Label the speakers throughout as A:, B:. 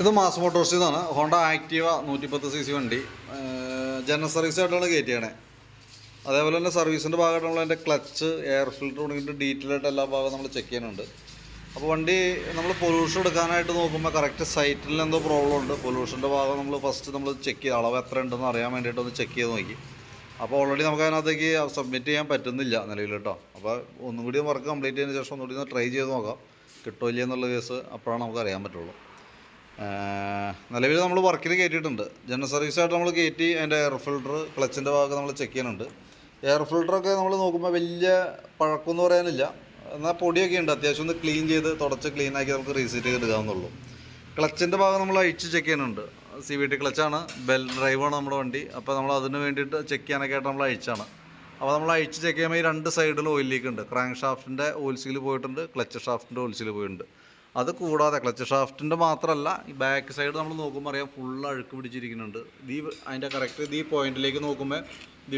A: ഇത് mass motors ഇതാണ് Honda Activa നൂറ്റിപ്പത്ത് സി സി വണ്ടി. ജനറൽ സർവീസ് ആയിട്ടാണ് കയറ്റിയാണ് അതേപോലെ തന്നെ സർവീസിന്റെ ഭാഗമായിട്ട് നമ്മൾ അതിന്റെ ക്ലച്ച് എയർ ഫിൽറ്റർ തുടങ്ങിയിട്ട് ഡീറ്റെയിൽ ആയിട്ട് എല്ലാ ഭാഗവും നമ്മൾ ചെക്ക് ചെയ്യാനുണ്ട് അപ്പോൾ വണ്ടി നമ്മൾ പൊല്യൂഷൻ എടുക്കാനായിട്ട് നോക്കുമ്പോൾ കറക്റ്റ് സൈറ്റിൽ എന്തോ പ്രോബ്ലം ഉണ്ട്. പൊല്യൂഷന്റെ ഭാഗം നമ്മൾ ഫസ്റ്റ് നമ്മൾ ചെക്ക് ചെയ്ത് അളവ് എത്ര ഉണ്ടെന്ന് അറിയാൻ വേണ്ടിയിട്ട് ഒന്ന് ചെക്ക് ചെയ്ത് നോക്കി. അപ്പോൾ ഓൾറെഡി നമുക്ക് അതിനകത്തേക്ക് സബ്മിറ്റ് ചെയ്യാൻ പറ്റുന്നില്ല നിലവിൽ കേട്ടോ. അപ്പോൾ ഒന്നും കൂടി വർക്ക് കംപ്ലീറ്റ് ചെയ്തതിന് ശേഷം ഒന്നുകൂടി ഒന്ന് ട്രൈ ചെയ്ത് നോക്കാം. കിട്ടോ ഇല്ലേ എന്നുള്ള കേസ് അപ്പോഴാണ് നമുക്ക് അറിയാൻ പറ്റുള്ളൂ. നിലവിൽ നമ്മൾ വർക്കിൽ കയറ്റിയിട്ടുണ്ട് ജനറൽ സർവീസായിട്ട് നമ്മൾ കയറ്റി അതിന്റെ എയർ ഫിൽട്ടർ ക്ലച്ചിന്റെ ഭാഗം നമ്മൾ ചെക്ക് ചെയ്യുന്നുണ്ട്. എയർ ഫിൽട്ടറൊക്കെ നമ്മൾ നോക്കുമ്പോൾ വലിയ പഴക്കമൊന്നും പറയാനില്ല. എന്നാൽ പൊടിയൊക്കെ ഉണ്ട്. അത്യാവശ്യം ഒന്ന് ക്ലീൻ ചെയ്ത് തുടച്ച് ക്ലീൻ ആക്കി നമുക്ക് റീസെറ്റ് ചെയ്ത് എടുക്കാവുന്നുള്ളൂ ക്ലച്ചിന്റെ ഭാഗം നമ്മൾ അഴിച്ച് ചെക്ക് ചെയ്യുന്നുണ്ട്. സി വി ടി ക്ലച്ചാണ്. ബെൽ ഡ്രൈവാണ് നമ്മുടെ വണ്ടി. അപ്പോൾ നമ്മൾ അതിന് വേണ്ടിയിട്ട് ചെക്ക് ചെയ്യാനൊക്കെ ആയിട്ട് നമ്മൾ അഴിച്ചാണ് അപ്പോൾ നമ്മൾ അഴിച്ച് ചെക്ക് ചെയ്യുമ്പോൾ ഈ രണ്ട് സൈഡിലും ഓയിൽ ലീക്ക് ഉണ്ട്. ക്രാങ്ക് ഷാഫ്റ്റിന്റെ ഓയിൽ സീൽ പോയിട്ടുണ്ട് ക്ലച്ച് ഷാഫ്റ്റിന്റെ ഓയിൽ സീൽ പോയിട്ടുണ്ട്. അത് കൂടാതെ ക്ലച്ച് ഷാഫ്റ്റിന്റെ മാത്രമല്ല ഈ ബാക്ക് സൈഡ് നമ്മൾ നോക്കുമ്പോൾ അറിയാം ഫുൾ അഴുക്ക് പിടിച്ചിരിക്കുന്നുണ്ട്. ഈ അതിന്റെ കറക്റ്റ് ഇത് ഈ പോയിന്റിലേക്ക് നോക്കുമ്പോൾ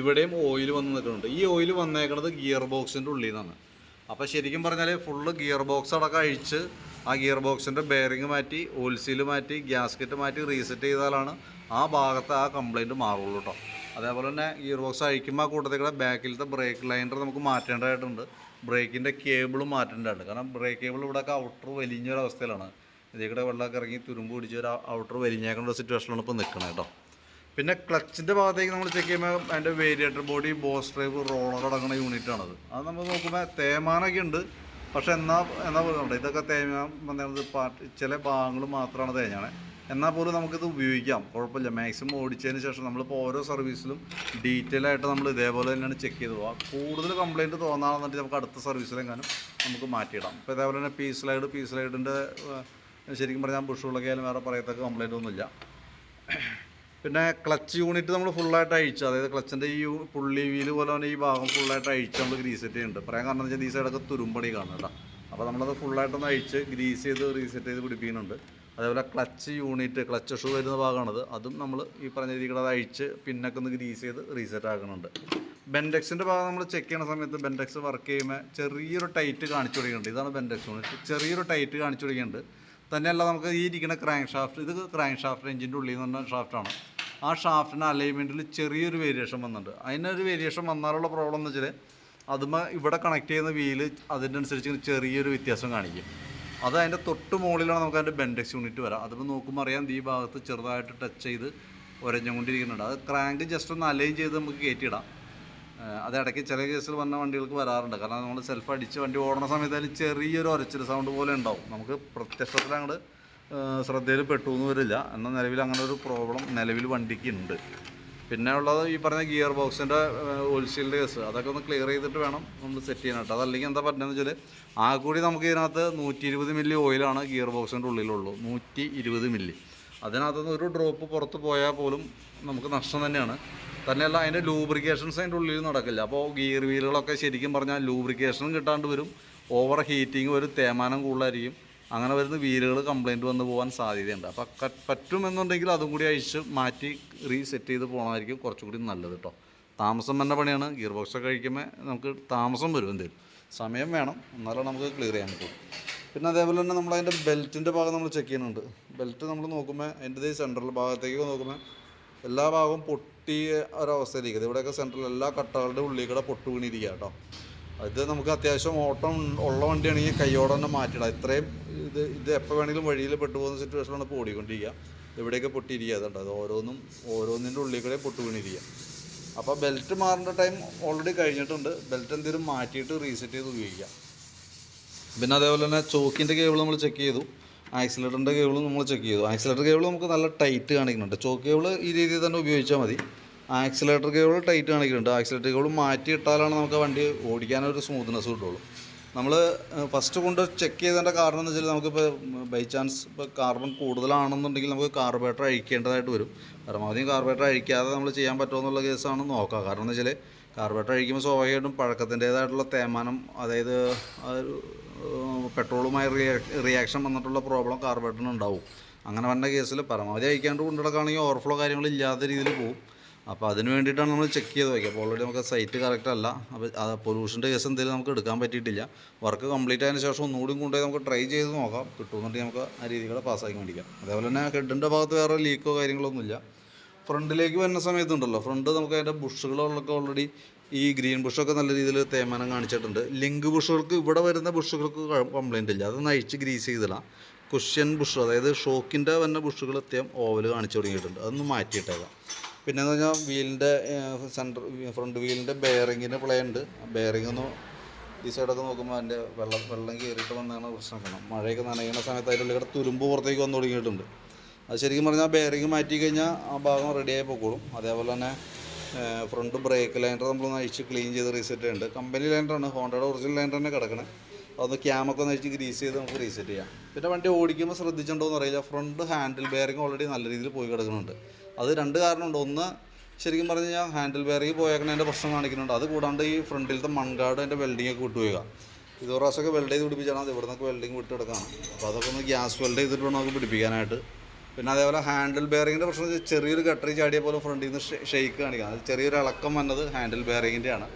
A: ഇവിടെയും ഓയിൽ വന്ന് നിൽക്കുന്നുണ്ട്. ഈ ഓയിൽ വന്നേക്കുന്നത് ഗിയർ ബോക്സിന്റെ ഉള്ളിൽ നിന്നാണ്. അപ്പോൾ ശരിക്കും പറഞ്ഞാൽ ഫുള്ള് ഗിയർ ബോക്സ് അടക്കം അഴിച്ച് ആ ഗിയർ ബോക്സിന്റെ ബെയറിങ് മാറ്റി ഓയിൽ സീൽ മാറ്റി ഗ്യാസ്കറ്റ് മാറ്റി റീസെറ്റ് ചെയ്താലാണ് ആ ഭാഗത്ത് ആ കംപ്ലയിന്റ് മാറുള്ളൂ കേട്ടോ അതേപോലെ തന്നെ ഗിയർ ബോക്സ് അഴിക്കുമ്പോൾ ആ കൂട്ടത്തിൽ കൂടെ ബാക്കിലത്തെ ബ്രേക്ക് ലൈനർ നമുക്ക് മാറ്റേണ്ടതായിട്ടുണ്ട്. ബ്രേക്കിന്റെ കേബിളും മാറ്റേണ്ടതായിട്ട് കാരണം ബ്രേക്ക് കേബിൾ ഇവിടെ ഇവിടെയൊക്കെ ഔട്ടർ വലിഞ്ഞൊരവസ്ഥയിലാണ്. ഇതിൽ കൂടെ വെള്ളമൊക്കെ ഇറങ്ങി തുരുമ്പ് പിടിച്ച് ഒരു ഔട്ടർ വലിഞ്ഞേക്കേണ്ട ഒരു സിറ്റുവേഷനിലാണ് ഇപ്പോൾ നിൽക്കുന്നത് കേട്ടോ പിന്നെ ക്ലച്ചിന്റെ ഭാഗത്തേക്ക് നമ്മൾ ചെക്ക് ചെയ്യുമ്പോൾ അതിന്റെ variator body boss drive roller അടങ്ങുന്ന യൂണിറ്റാണത് അത് നമ്മൾ നോക്കുമ്പോൾ തേമാനൊക്കെ ഉണ്ട്. പക്ഷെ എന്നാ എന്നാ പറയുന്നുണ്ട് ഇതൊക്കെ തേമാൻ പറഞ്ഞത് പാട്ട് ചില ഭാഗങ്ങൾ മാത്രമാണ് തേഞ്ഞാണ് എന്നാൽ പോലും നമുക്കിത് ഉപയോഗിക്കാം. കുഴപ്പമില്ല. മാക്സിമം ഓടിച്ചതിന് ശേഷം നമ്മളിപ്പോൾ ഓരോ സർവീസിലും ഡീറ്റെയിൽ ആയിട്ട് നമ്മൾ ഇതേപോലെ തന്നെയാണ് ചെക്ക് ചെയ്ത് പോകാം കൂടുതൽ കംപ്ലയിന്റ് തോന്നാണെന്നുണ്ടെങ്കിൽ നമുക്ക് അടുത്ത സർവീസിലെങ്ങാനും നമുക്ക് മാറ്റിയിടാം. ഇപ്പോൾ ഇതേപോലെ തന്നെ പീ സ്ലൈഡ് പീ സ്ലൈഡിന്റെ ശരിക്കും പറഞ്ഞാൽ ബുഷുകളൊക്കെ ആയാലും വേറെ പറയത്തക്ക കംപ്ലയിന്റ് ഒന്നുമില്ല. പിന്നെ ക്ലച്ച് യൂണിറ്റ് നമ്മൾ ഫുള്ളായിട്ട് അഴിച്ചു. അതായത് ക്ലച്ചിന്റെ ഈ പുള്ളി വീൽ പോലെ തന്നെ ഈ ഭാഗം ഫുള്ളായിട്ട് അഴിച്ച് നമ്മൾ ഗ്രീസെറ്റ് ചെയ്യുന്നുണ്ട്. പറയാൻ കാരണം വെച്ചാൽ ഈ സൈഡൊക്കെ തുരുമ്പണി കാണും കേട്ടോ. അപ്പോൾ നമ്മളത് ഫുള്ളായിട്ടൊന്ന് അഴിച്ച് ഗ്രീസ് ചെയ്ത് റീസെറ്റ് ചെയ്ത് പിടിപ്പിക്കുന്നുണ്ട്. അതേപോലെ ക്ലച്ച് യൂണിറ്റ് ക്ലച്ച് ഷൂ വരുന്ന ഭാഗമാണത്. അതും നമ്മൾ ഈ പറഞ്ഞ രീതിയിൽ അത് അഴിച്ച് പിന്നൊക്കെ ഒന്ന് ഗ്രീസ് ചെയ്ത് റീസെറ്റ് ആക്കുന്നുണ്ട്. ബെൻഡെക്സിന്റെ ഭാഗം നമ്മൾ ചെക്ക് ചെയ്യുന്ന സമയത്ത് ബെൻഡെക്സ് വർക്ക് ചെയ്യുമ്പോൾ ചെറിയൊരു ടൈറ്റ് കാണിച്ചു കൊടുക്കുന്നുണ്ട്. ഇതാണ് ബെൻഡെക്സ് യൂണിറ്റ് ചെറിയൊരു ടൈറ്റ് കാണിച്ചു കൊടുക്കുന്നുണ്ട്. തന്നെയല്ല നമുക്ക് ഈ ഇരിക്കുന്ന ക്രാങ്ക് ഷാഫ്റ്റ് ഇത് ക്രാങ്ക് ഷാഫ്റ്റ് എഞ്ചിന്റെ ഉള്ളിൽ നിന്ന് പറഞ്ഞ ഷാഫ്റ്റാണ് ആ ഷാഫ്റ്റിന് അലൈൻമെന്റിൽ ചെറിയൊരു വേരിയേഷൻ വന്നിട്ടുണ്ട്. അതിനൊരു വേരിയേഷൻ വന്നാലുള്ള പ്രോബ്ലം എന്ന് വെച്ചാൽ അതുമ ഇവിടെ കണക്ട് ചെയ്യുന്ന വീൽ അതിന്റെ അനുസരിച്ച് ചെറിയൊരു വ്യത്യാസം കാണിക്കും. അത് അതിന്റെ തൊട്ട് മുകളിലാണ് നമുക്ക് അതിന്റെ ബെൻഡെക്സ് യൂണിറ്റ് വരാം. അതിപ്പോൾ നോക്കുമ്പോൾ അറിയാം ഈ ഭാഗത്ത് ചെറുതായിട്ട് ടച്ച് ചെയ്ത് ഒരഞ്ഞുകൊണ്ടിരിക്കുന്നുണ്ട്. അത് ക്രാങ്ക് ജസ്റ്റ് ഒന്ന് അലൈൻ ചെയ്ത് നമുക്ക് കയറ്റിയിടാം അത് ഇടയ്ക്ക് ചില കേസിൽ വന്ന വണ്ടികൾക്ക് വരാറുണ്ട്. കാരണം നമ്മൾ സെൽഫ് അടിച്ച് വണ്ടി ഓടുന്ന സമയത്ത് അതിൽ ചെറിയൊരു ഒരച്ചിൽ സൗണ്ട് പോലെ ഉണ്ടാവും. നമുക്ക് പ്രത്യക്ഷത്തിൽ അങ്ങോട്ട് ശ്രദ്ധയിൽ പെട്ടു എന്ന് വരില്ല. എന്നാൽ നിലവിൽ അങ്ങനെ ഒരു പ്രോബ്ലം നിലവിൽ വണ്ടിക്ക് ഉണ്ട്. പിന്നെ ഉള്ളത് ഈ പറഞ്ഞ ഗിയർ ബോക്സിന്റെ ഓയിൽസീലിന്റെ കേസ് അതൊക്കെ ഒന്ന് ക്ലിയർ ചെയ്തിട്ട് വേണം നമ്മൾ സെറ്റ് ചെയ്യാനായിട്ട്. അതല്ലെങ്കിൽ എന്താ പറ്റുന്നത് വെച്ചാൽ ആ കൂടി നമുക്ക് ഇതിനകത്ത് നൂറ്റി ഇരുപത് മില്ലി ഓയിലാണ് ഗിയർ ബോക്സിന്റെ ഉള്ളിലുള്ളൂ. നൂറ്റി ഇരുപത് മില്ലി അതിനകത്തുനിന്ന് ഒരു ഡ്രോപ്പ് പുറത്ത് പോയാൽ പോലും നമുക്ക് നഷ്ടം തന്നെയാണ്. തന്നെയല്ല അതിന്റെ ലൂബ്രിക്കേഷൻസ് അതിന്റെ ഉള്ളിൽ നടക്കില്ല. അപ്പോൾ ഗിയർ വീലുകളൊക്കെ ശരിക്കും പറഞ്ഞാൽ ലൂബ്രിക്കേഷനും കിട്ടാണ്ട് വരും. ഓവർ ഹീറ്റിംഗ് ഒരു തേമാനം കൂടുതലായിരിക്കും. അങ്ങനെ വരുന്ന വീലുകൾ കംപ്ലൈന്റ് വന്ന് പോകാൻ സാധ്യതയുണ്ട്. അപ്പോൾ പറ്റുമെന്നുണ്ടെങ്കിൽ അതും കൂടി അഴിച്ച് മാറ്റി റീസെറ്റ് ചെയ്ത് പോകണമായിരിക്കും കുറച്ചും കൂടി നല്ലത് കേട്ടോ താമസം തന്നെ പണിയാണ്. ഗിയർ ബോക്സൊക്കെ കഴിക്കുമ്പോൾ നമുക്ക് താമസം വരും എന്തേലും. സമയം വേണം. എന്നാലും നമുക്ക് ക്ലിയർ ചെയ്യാൻ പറ്റും. പിന്നെ അതേപോലെ തന്നെ നമ്മൾ അതിന്റെ ബെൽറ്റിന്റെ ഭാഗം നമ്മൾ ചെക്ക് ചെയ്യുന്നുണ്ട്. ബെൽറ്റ് നമ്മൾ നോക്കുമ്പോൾ അതിന്റെ സെൻട്രൽ ഭാഗത്തേക്ക് നോക്കുമ്പോൾ എല്ലാ ഭാഗവും പൊട്ടിയ ഒരവസ്ഥയിലേക്ക് ഇവിടെയൊക്കെ സെൻട്രൽ എല്ലാ കട്ടകളുടെ ഉള്ളിൽ കൂടെ പൊട്ടു വീണിരിക്കുക കേട്ടോ ഇത് നമുക്ക് അത്യാവശ്യം ഓട്ടം ഉള്ള വണ്ടിയാണെങ്കിൽ കൈയോടെ തന്നെ മാറ്റിയിടാം. ഇത്രയും ഇത് ഇത് എപ്പോൾ വേണമെങ്കിലും വഴിയിൽ പെട്ടുപോകുന്ന സിറ്റുവേഷനിലാണ് ഇപ്പോൾ ഓടിക്കൊണ്ടിരിക്കുക ഇവിടെയൊക്കെ പൊട്ടിയിരിക്കുക അത് ഓരോന്നും ഓരോന്നിന്റെ ഉള്ളിൽ കൂടെ പൊട്ടു വീണിരിക്കുക അപ്പോൾ ബെൽറ്റ് മാറേണ്ട ടൈം ഓൾറെഡി കഴിഞ്ഞിട്ടുണ്ട്. ബെൽറ്റ് എന്തെങ്കിലും മാറ്റിയിട്ട് റീസെറ്റ് ചെയ്ത് ഉപയോഗിക്കാം പിന്നെ അതേപോലെ തന്നെ ചോക്കിന്റെ കേബിൾ നമ്മൾ ചെക്ക് ചെയ്തു. ആക്സിലേറ്ററിന്റെ കേബിളും നമ്മൾ ചെക്ക് ചെയ്തു. ആക്സിലേറ്റർ കേബിൾ നമുക്ക് നല്ല ടൈറ്റ് കാണിക്കുന്നുണ്ട്. ചോക്ക് കേബിൾ ഈ രീതിയിൽ തന്നെ ഉപയോഗിച്ചാൽ മതി. ആക്സിലേറ്റർ കേബിൾ ടൈറ്റ് കാണിക്കുന്നുണ്ട്. ആക്സിലേറ്റർ കേബിൾ മാറ്റി ഇട്ടാലാണ് നമുക്ക് വണ്ടി ഓടിക്കാനൊരു സ്മൂത്ത്നെസ് കിട്ടുള്ളൂ. നമ്മൾ ഫസ്റ്റ് കൊണ്ട് ചെക്ക് ചെയ്തതിന്റെ കാരണം എന്ന് വെച്ചാൽ നമുക്കിപ്പോൾ ബൈ ചാൻസ് ഇപ്പോൾ കാർബൺ കൂടുതലാണെന്നുണ്ടെങ്കിൽ നമുക്ക് കാർബേറ്റർ അഴിക്കേണ്ടതായിട്ട് വരും. പരമാവധി കാർബേറ്റർ അഴിക്കാതെ നമ്മൾ ചെയ്യാൻ പറ്റുമോ എന്നുള്ള കേസാണ് നോക്കുക. കാരണം എന്ന് വെച്ചാൽ കാർബേറ്റർ അഴിക്കുമ്പോൾ സ്വാഭാവികമായിട്ടും പഴക്കത്തിന്റേതായിട്ടുള്ള തേമാനം അതായത് പെട്രോളുമായി റിയാക്ഷൻ വന്നിട്ടുള്ള പ്രോബ്ലം കാർബേറ്ററിന് ഉണ്ടാവും. അങ്ങനെ വന്ന കേസിൽ പരമാവധി അഴിക്കാണ്ട് കൊണ്ടുനടക്കുകയാണെങ്കിൽ ഓവർഫ്ലോ കാര്യങ്ങൾ ഇല്ലാത്ത രീതിയിൽ പോകും അപ്പോൾ അതിന് വേണ്ടിയിട്ടാണ് നമ്മൾ ചെക്ക് ചെയ്ത് വയ്ക്കുക അപ്പോൾ ഓൾറെഡി നമുക്ക് സൈറ്റ് കറക്റ്റ് അല്ല. അപ്പോൾ പൊല്യൂഷന്റെ കേസ് എന്തെങ്കിലും നമുക്ക് എടുക്കാൻ പറ്റിയിട്ടില്ല. വർക്ക് കംപ്ലീറ്റ് ആയതിനു ശേഷം ഒന്നുകൂടി കൊണ്ടുപോയി നമുക്ക് ട്രൈ ചെയ്ത് നോക്കാം. കിട്ടുമെന്നുണ്ടെങ്കിൽ നമുക്ക് ആ രീതികളെ പാസ്സാക്കി മേടിക്കാം. അതേപോലെ തന്നെ ഹെഡിന്റെ ഭാഗത്ത് വേറെ ലീക്കോ കാര്യങ്ങളൊന്നുമില്ല ഫ്രണ്ടിലേക്ക് വരുന്ന സമയത്തുണ്ടല്ലോ ഫ്രണ്ട് നമുക്ക് അതിന്റെ ബുഷുകളൊക്കെ ഓൾറെഡി ഈ ഗ്രീൻ ബുഷൊക്കെ നല്ല രീതിയിൽ തേമാനം കാണിച്ചിട്ടുണ്ട്. ലിങ്ക് ബുഷുകൾക്ക് ഇവിടെ വരുന്ന ബുഷുകൾക്ക് കംപ്ലൈന്റ് ഇല്ല. അത് നയിച്ച് ഗ്രീസ് ചെയ്തില്ല കുഷ്യൻ ബുഷ് അതായത് ഷോക്കിന്റെ വരുന്ന ബുഷുകൾ അത്യം ഓവൽ കാണിച്ചു തുടങ്ങിയിട്ടുണ്ട്. അതൊന്ന് മാറ്റിയിട്ടേക്കാം. പിന്നെ എന്ന് പറഞ്ഞാൽ വീലിന്റെ സെന്റർ ഫ്രണ്ട് വീലിന്റെ ബെയറിങ്ങിന് പ്ലേ ഉണ്ട് ബെയറിംഗ് ഒന്ന് ഈ സൈഡൊക്കെ നോക്കുമ്പോൾ അതിന്റെ വെള്ളം വെള്ളം കയറിയിട്ട് വന്നാണ് പ്രശ്നം കാണാം മഴയൊക്കെ നനയുന്ന സമയത്ത് അതിന്റെ ഉള്ളിൽ തുരുമ്പ് പുറത്തേക്ക് വന്നു തുടങ്ങിയിട്ടുണ്ട്. അത് ശരിക്കും പറഞ്ഞാൽ ബെയറിങ് മാറ്റി കഴിഞ്ഞാൽ ആ ഭാഗം റെഡിയായി പൊക്കോളും. അതേപോലെ തന്നെ ഫ്രണ്ട് ബ്രേക്ക് ലൈൻഡർ നമ്മളൊന്ന് അഴിച്ച് ക്ലീൻ ചെയ്ത് റീസെറ്റ് ചെയ്യുന്നുണ്ട് കമ്പനി ലൈനറാണ് ഹോണ്ടയുടെ ഒറിജിനൽ ലൈൻഡർ തന്നെ കിടക്കണേ. അതൊന്ന് ക്യാമൊക്കെ ഒന്ന് വെച്ചിട്ട് ഗ്രീസ് ചെയ്ത് നമുക്ക് റീസെറ്റ് ചെയ്യാം. പിന്നെ വണ്ടി ഓടിക്കുമ്പോൾ ശ്രദ്ധിച്ചിട്ടുണ്ടോ എന്ന് അറിയില്ല. ഫ്രണ്ട് ഹാൻഡിൽ ബെയറിങ് ഓൾറെഡി നല്ല രീതിയിൽ പോയി കിടക്കുന്നുണ്ട്. അത് രണ്ട് കാരണമുണ്ട്. ഒന്ന് ശരിക്കും പറഞ്ഞു കഴിഞ്ഞാൽ ഹാൻഡിൽ ബെയറിങ് പോയേക്കണതിന്റെ പ്രശ്നം കാണിക്കുന്നുണ്ട്. അത് കൂടാണ്ട് ഈ ഫ്രണ്ടിലത്തെ മൺകാട് അതിന്റെ വെൽഡിംഗ് ഒക്കെ വിട്ടുപോയുക ഇത് പ്രാവശ്യമൊക്കെ വെൽഡ് ചെയ്ത് പിടിപ്പിച്ചാണ്. അത് ഇവിടുന്നൊക്കെ വെൽഡിങ് വിട്ട് കിടക്കുകയാണ് അപ്പോൾ അതൊക്കെ ഒന്ന് ഗ്യാസ് വെൽഡ് ചെയ്തിട്ട് വേണം നമുക്ക് പിടിപ്പിക്കാനായിട്ട്. പിന്നെ അതേപോലെ ഹാൻഡിൽ ബെയറിങ്ങിന്റെ പ്രശ്നം ചെറിയൊരു കട്ടറി ചാടിയ പോലും ഫ്രണ്ടിൽ നിന്ന് ഷെയ്ക്ക് കാണിക്കാം. അത് ചെറിയൊരു ഇളക്കം വന്നത് ഹാൻഡിൽ ബെയറിങ്ങിന്റെ ആണ്.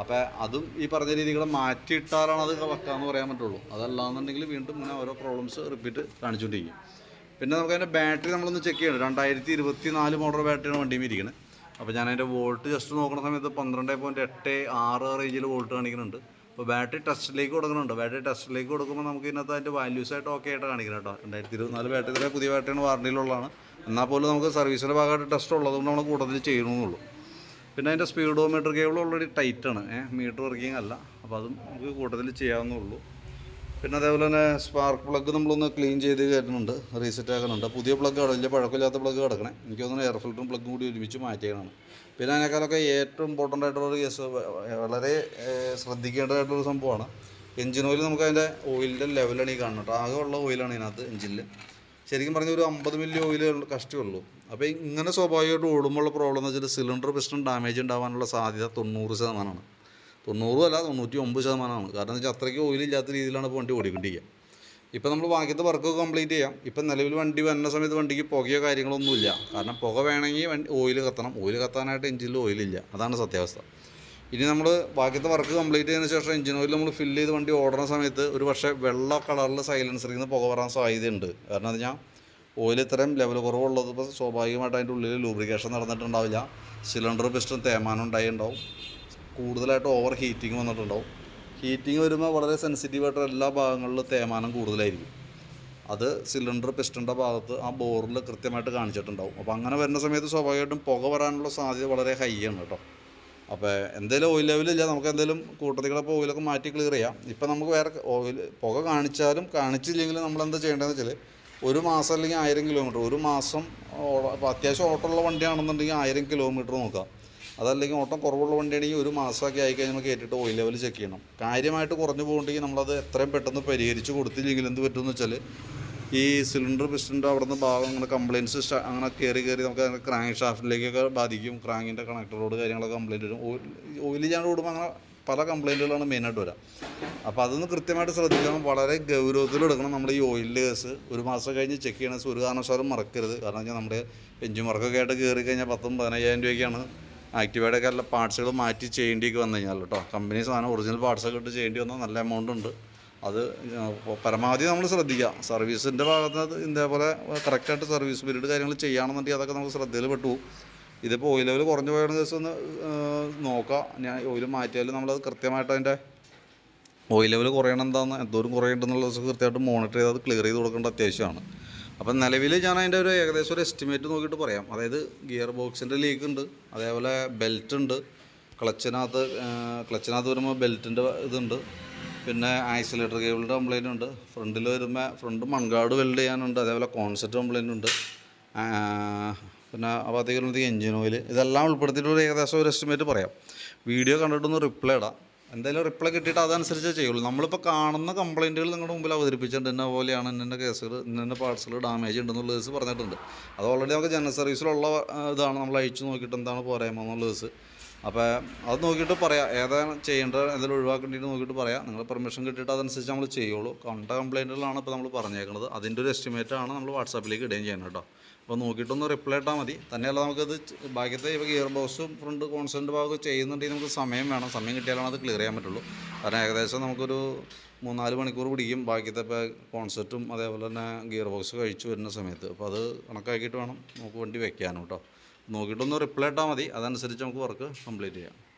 A: അപ്പോൾ അതും ഈ പറഞ്ഞ രീതികൾ മാറ്റിയിട്ടാലാണ് അത് വെക്കാമെന്ന് പറയാൻ പറ്റുള്ളൂ. അതല്ലാന്നുണ്ടെങ്കിൽ വീണ്ടും ഇങ്ങനെ ഓരോ പ്രോബ്ലംസ് റിപ്പീറ്റ് കാണിച്ചുകൊണ്ടിരിക്കും പിന്നെ നമുക്ക് അതിന്റെ ബാറ്ററി നമ്മളൊന്ന് ചെക്ക് ചെയ്യണം. രണ്ടായിരത്തി ഇരുപത്തി നാല് മോഡൽ ബാറ്ററിയാണ് വണ്ടിയും ഇരിക്കുന്നത് അപ്പോൾ ഞാൻ അതിന്റെ വോൾട്ട് ജസ്റ്റ് നോക്കുന്ന സമയത്ത് പന്ത്രണ്ട് പോയിന്റ് എട്ട് ആറ് റേഞ്ചിൽ വോൾട്ട് കാണിക്കുന്നുണ്ട്. അപ്പോൾ ബാറ്ററി ടെസ്റ്റിലേക്ക് കൊടുക്കുന്നുണ്ട്. ബാറ്ററി ടെസ്റ്റിലേക്ക് കൊടുക്കുമ്പോൾ നമുക്ക് ഇതിനകത്ത് അതിന്റെ വാല്യൂസ് ആയിട്ട് ഓക്കെ ആയിട്ട് കാണിക്കണം കേട്ടോ. രണ്ടായിരത്തി ഇരുപത്തിനാല് ബാറ്ററി പുതിയ ബാറ്ററിയാണ് വാറണ്ടിയിലുള്ളതാണ് എന്നാൽ പോലും നമുക്ക് സർവീസിന്റെ ഭാഗമായിട്ട് ടെസ്റ്റ് ഉള്ളതുകൊണ്ട് നമ്മൾ കൂടുതൽ ചെയ്യണമെന്നുള്ളൂ പിന്നെ അതിന്റെ സ്പീഡോമീറ്റർ കേബിൾ ഓൾറെഡി ടൈറ്റാണ് മീറ്റർ വർക്കിംഗ് അല്ല. അപ്പോൾ അതും നമുക്ക് കൂടുതൽ ചെയ്യാവുന്നുള്ളൂ പിന്നെ അതേപോലെ തന്നെ സ്പാർക്ക് പ്ലഗ് നമ്മളൊന്ന് ക്ലീൻ ചെയ്ത് കയറ്റുന്നുണ്ട്. റീസെറ്റ് ആക്കുന്നുണ്ട്. പുതിയ പ്ലഗ് വലിയ പഴക്കമില്ലാത്ത പ്ലഗ് കിടക്കണേ. എനിക്ക് തോന്നുന്നു എയർ ഫിൽറ്ററും പ്ലഗും കൂടി ഒരുമിച്ച് മാറ്റിയതാണ് പിന്നെ അതിനേക്കാളൊക്കെ ഏറ്റവും ഇമ്പോർട്ടന്റ് ആയിട്ടുള്ളൊരു കേസ് വളരെ ശ്രദ്ധിക്കേണ്ടതായിട്ടുള്ളൊരു സംഭവമാണ്. എഞ്ചിൻ ഓയിൽ നമുക്ക് അതിന്റെ ഓയിലിന്റെ ലെവലാണ് ഈ കാണുന്നത്. ആകെ ഉള്ള ഓയിലാണ് ഇതിനകത്ത് എഞ്ചിനിൽ ശരിക്കും പറഞ്ഞാൽ ഒരു അമ്പത് മില്ലി ഓയിൽ കഷ്ടമുള്ളൂ അപ്പോൾ ഇങ്ങനെ സ്വാഭാവികമായിട്ട് ഓടുമ്പോഴുള്ള പ്രോബ്ലം എന്ന് വെച്ചാൽ സിലിണ്ടർ പിസ്റ്റൺ ഡാമേജ് ഉണ്ടാവാനുള്ള സാധ്യത തൊണ്ണൂറ് ശതമാനമാണ്. തൊണ്ണൂറും അല്ല തൊണ്ണൂറ്റി ഒമ്പത് ശതമാനമാണ്. കാരണം എന്ന് വെച്ചാൽ അത്രയ്ക്ക് ഓയിലില്ലാത്ത രീതിയിലാണ് ഇപ്പോൾ വണ്ടി ഓടിക്കൊണ്ടിരിക്കുക ഇപ്പോൾ നമ്മൾ ബാക്കിയത്തെ വർക്കൊക്കെ കംപ്ലീറ്റ് ചെയ്യാം. ഇപ്പം നിലവിൽ വണ്ടി വരുന്ന സമയത്ത് വണ്ടിക്ക് പുകയോ കാര്യങ്ങളൊന്നുമില്ല കാരണം പുക വേണമെങ്കിൽ വണ്ടി ഓയിൽ കത്തണം. ഓയിൽ കത്താനായിട്ട് എഞ്ചിനിൽ ഓയിലില്ല അതാണ് സത്യാവസ്ഥ. ഇനി നമ്മൾ ബാക്കിയത്തെ വർക്ക് കംപ്ലീറ്റ് ചെയ്തതിന് ശേഷം എഞ്ചിൻ ഓയിൽ നമ്മൾ ഫില്ല് ചെയ്ത് വണ്ടി ഓടുന്ന സമയത്ത് ഒരു പക്ഷേ വെള്ള കളറിൽ സൈലൻസറിൽ നിന്ന് പുക വരാൻ സാധ്യതയുണ്ട്. കാരണം എന്ന് ഓയിൽ ഇത്രയും ലെവൽ കുറവുള്ളത് ഇപ്പോൾ സ്വാഭാവികമായിട്ട് അതിന്റെ ഉള്ളിൽ ലൂബ്രിക്കേഷൻ നടന്നിട്ടുണ്ടാവില്ല. സിലിണ്ടർ പിസ്റ്റൺ തേമാനം ഉണ്ടാവും കൂടുതലായിട്ട് ഓവർ ഹീറ്റിംഗ് വന്നിട്ടുണ്ടാവും. ഹീറ്റിംഗ് വരുമ്പോൾ വളരെ സെൻസിറ്റീവായിട്ട് എല്ലാ ഭാഗങ്ങളിലും തേമാനം കൂടുതലായിരിക്കും. അത് സിലിണ്ടർ പിസ്റ്റന്റെ ഭാഗത്ത് ആ ബോറിൽ കൃത്യമായിട്ട് കാണിച്ചിട്ടുണ്ടാവും. അപ്പോൾ അങ്ങനെ വരുന്ന സമയത്ത് സ്വാഭാവികമായിട്ടും പുക വരാനുള്ള സാധ്യത വളരെ ഹൈ ആണ് കേട്ടോ. അപ്പോൾ എന്തെങ്കിലും ഓയിൽ ലെവലില്ല നമുക്ക് എന്തെങ്കിലും കൂട്ടത്തികളപ്പോൾ ഓയിലൊക്കെ മാറ്റി ക്ലിയർ ചെയ്യാം. ഇപ്പം നമുക്ക് വേറെ ഓയിൽ പുക കാണിച്ചാലും കാണിച്ചില്ലെങ്കിലും നമ്മൾ എന്താ ചെയ്യേണ്ടതെന്ന് വെച്ചാൽ ഒരു മാസം അല്ലെങ്കിൽ ആയിരം കിലോമീറ്റർ. ഒരു മാസം ഇപ്പോൾ അത്യാവശ്യം ഓട്ടമുള്ള വണ്ടിയാണെന്നുണ്ടെങ്കിൽ ആയിരം കിലോമീറ്റർ നോക്കാം. അതല്ലെങ്കിൽ ഓട്ടം കുറവുള്ള വണ്ടിയാണെങ്കിൽ ഒരു മാസമൊക്കെ ആയി കഴിഞ്ഞാൽ നമുക്ക് ഏറ്റിട്ട് ഓയിൽ ലെവൽ ചെക്ക് ചെയ്യണം. കാര്യമായിട്ട് കുറഞ്ഞു പോകണമെങ്കിൽ നമ്മളത് എത്രയും പെട്ടെന്ന് പരിഹരിച്ച് കൊടുത്തില്ലെങ്കിൽ എന്ത് പറ്റുമെന്ന് വെച്ചാൽ ഈ സിലിണ്ടർ പിസ്റ്റന്റെ അവിടെ നിന്ന് ഭാഗം അങ്ങനെ കംപ്ലയിൻസ് അങ്ങനെ കയറി കയറി നമുക്ക് ക്രാങ്ക് ഷാഫ്റ്റിലേക്കൊക്കെ ബാധിക്കും. ക്രാങ്കിന്റെ കണക്ടറോട് കാര്യങ്ങളൊക്കെ കംപ്ലയിന്റ് വരും. ഓയിൽ ഓയിൽ ഞാൻ ഓടുമ്പോൾ അങ്ങനെ പല കംപ്ലൈന്റുകളാണ് മെയിനായിട്ട് വരാം. അപ്പോൾ അതൊന്ന് കൃത്യമായിട്ട് ശ്രദ്ധിക്കണം. വളരെ ഗൗരവത്തിലെടുക്കണം നമ്മൾ ഈ ഓയിലിന്റെ കേസ് ഒരു മാസം കഴിഞ്ഞ് ചെക്ക് ചെയ്യണ കേസ് ഒരു കാരണവശാലും മറക്കരുത്. കാരണം വെച്ചാൽ നമ്മുടെ എഞ്ചിൻ വർക്കൊക്കെ ആയിട്ട് കയറി കഴിഞ്ഞാൽ പത്തും പതിനയ്യായിരം രൂപയ്ക്കാണ് ആക്റ്റീവയുടെ ഒക്കെ എല്ലാ പാർട്സുകൾ മാറ്റി ചെയ്യേണ്ടിയൊക്കെ വന്നു കഴിഞ്ഞാൽ കേട്ടോ കമ്പനി സാധനം ഒറിജിനൽ പാർട്സൊക്കെ ഇട്ട് ചെയ്യേണ്ടി വന്നാൽ നല്ല എമൗണ്ട് ഉണ്ട്. അത് പരമാവധി നമ്മൾ ശ്രദ്ധിക്കുക സർവീസിന്റെ ഭാഗത്ത് ഇതേപോലെ കറക്റ്റായിട്ട് സർവീസ് പീരീഡ് കാര്യങ്ങൾ ചെയ്യുകയാണെന്നുണ്ടെങ്കിൽ അതൊക്കെ നമുക്ക് ശ്രദ്ധയിൽ പെട്ടു. ഇതിപ്പോൾ ഓയിൽ ലെവൽ കുറഞ്ഞു പോയ ദിവസം ഒന്ന് നോക്കാം. ഞാൻ ഓയിൽ മാറ്റിയാലും നമ്മളത് കൃത്യമായിട്ട് അതിന്റെ ഓയിൽ ലെവൽ കുറയണം എന്താണെന്ന് എന്തോരം കുറയുണ്ടെന്നുള്ള ദിവസം കൃത്യമായിട്ട് മോണിറ്റർ ചെയ്ത് അത് ക്ലിയർ ചെയ്ത് കൊടുക്കേണ്ട അത്യാവശ്യമാണ്. അപ്പം നിലവിൽ ഞാൻ അതിന്റെ ഒരു ഏകദേശം ഒരു എസ്റ്റിമേറ്റ് നോക്കിയിട്ട് പറയാം. അതായത് ഗിയർ ബോക്സിന്റെ ലീക്ക് ഉണ്ട് അതേപോലെ ബെൽറ്റ് ഉണ്ട് ക്ലച്ചിനകത്ത് ക്ലച്ചിനകത്ത് വരുമ്പോൾ ബെൽറ്റിന്റെ ഇതുണ്ട് പിന്നെ ഐസൊലേറ്റർ കേബിളിന്റെ കംപ്ലൈന്റ് ഉണ്ട് ഫ്രണ്ടിൽ വരുമ്പോൾ ഫ്രണ്ട് മൺഗാർഡ് വെൽഡ് ചെയ്യാനുണ്ട് അതേപോലെ കോൺസെപ്റ്റ് കംപ്ലൈന്റ് ഉണ്ട് പിന്നെ ആ ഭാഗത്തേക്ക് എഞ്ചിൻ ഓയിൽ ഇതെല്ലാം ഉൾപ്പെടുത്തിയിട്ട് ഒരു ഏകദേശം ഒരു എസ്റ്റിമേറ്റ് പറയാം. വീഡിയോ കണ്ടിട്ടൊന്ന് റിപ്ലൈ ഇടാം. എന്തായാലും റിപ്ലൈ കിട്ടിയിട്ട് അതനുസരിച്ച് ചെയ്യുള്ളൂ. നമ്മളിപ്പോൾ കാണുന്ന കംപ്ലയിന്റുകൾ നിങ്ങളുടെ മുമ്പിൽ അവതരിപ്പിച്ചിട്ടുണ്ട്. ഇന്ന പോലെയാണ് ഇന്നെ കേസുകൾ ഇന്നെ പാർട്സുകൾ ഡാമേജ് ഉണ്ടെന്നുള്ള കേസ് പറഞ്ഞിട്ടുണ്ട്. അത് ഓൾറെഡി നമുക്ക് ജനറൽ സർവീസിലുള്ള ഇതാണ്. നമ്മൾ അയച്ചു നോക്കിയിട്ട് എന്താണ് പോരായ്മ എന്നുള്ള കേസ് അപ്പോൾ അത് നോക്കിയിട്ട് പറയാം. ഏതാണ് ചെയ്യേണ്ടത് എന്തെങ്കിലും ഒഴിവാക്കേണ്ടിയിട്ട് നോക്കിയിട്ട് പറയാം. നിങ്ങൾ പെർമിഷൻ കിട്ടിയിട്ട് അതനുസരിച്ച് നമ്മൾ ചെയ്യുള്ളൂ. കണ്ട കംപ്ലയിന്റുകളാണ് ഇപ്പോൾ നമ്മൾ പറഞ്ഞേക്കുന്നത് അതിന്റെ ഒരു എസ്റ്റിമേറ്റ് ആണ് നമ്മൾ വാട്സാപ്പിലേക്ക് ഇടുകയും ചെയ്യുന്നത് കേട്ടോ. അപ്പോൾ നോക്കിയിട്ടൊന്ന് റിപ്ലൈ ഇട്ടാൽ മതി. തന്നെയല്ല നമുക്കത് ബാക്കിയത്തെ ഇപ്പോൾ ഗിയർ ബോക്സും ഫ്രണ്ട് കോൺസെന്റ് ഭാഗം ചെയ്യുന്നുണ്ടെങ്കിൽ നമുക്ക് സമയം വേണം. സമയം കിട്ടിയാലാണ് അത് ക്ലിയർ ചെയ്യാൻ പറ്റുള്ളൂ. കാരണം ഏകദേശം നമുക്കൊരു മൂന്നാൽ മണിക്കൂർ പിടിക്കും ബാക്കിയത്തെ ഇപ്പോൾ കോൺസെപ്റ്റും അതേപോലെ തന്നെ ഗിയർ ബോക്സ് കഴിച്ചു വരുന്ന സമയത്ത്. അപ്പോൾ അത് കണക്കാക്കിയിട്ട് വേണം നമുക്ക് വണ്ടി വെക്കാനും കേട്ടോ. നോക്കിയിട്ടൊന്ന് റിപ്ലൈ ഇട്ടാൽ മതി. അതനുസരിച്ച് നമുക്ക് വർക്ക് കംപ്ലീറ്റ് ചെയ്യാം.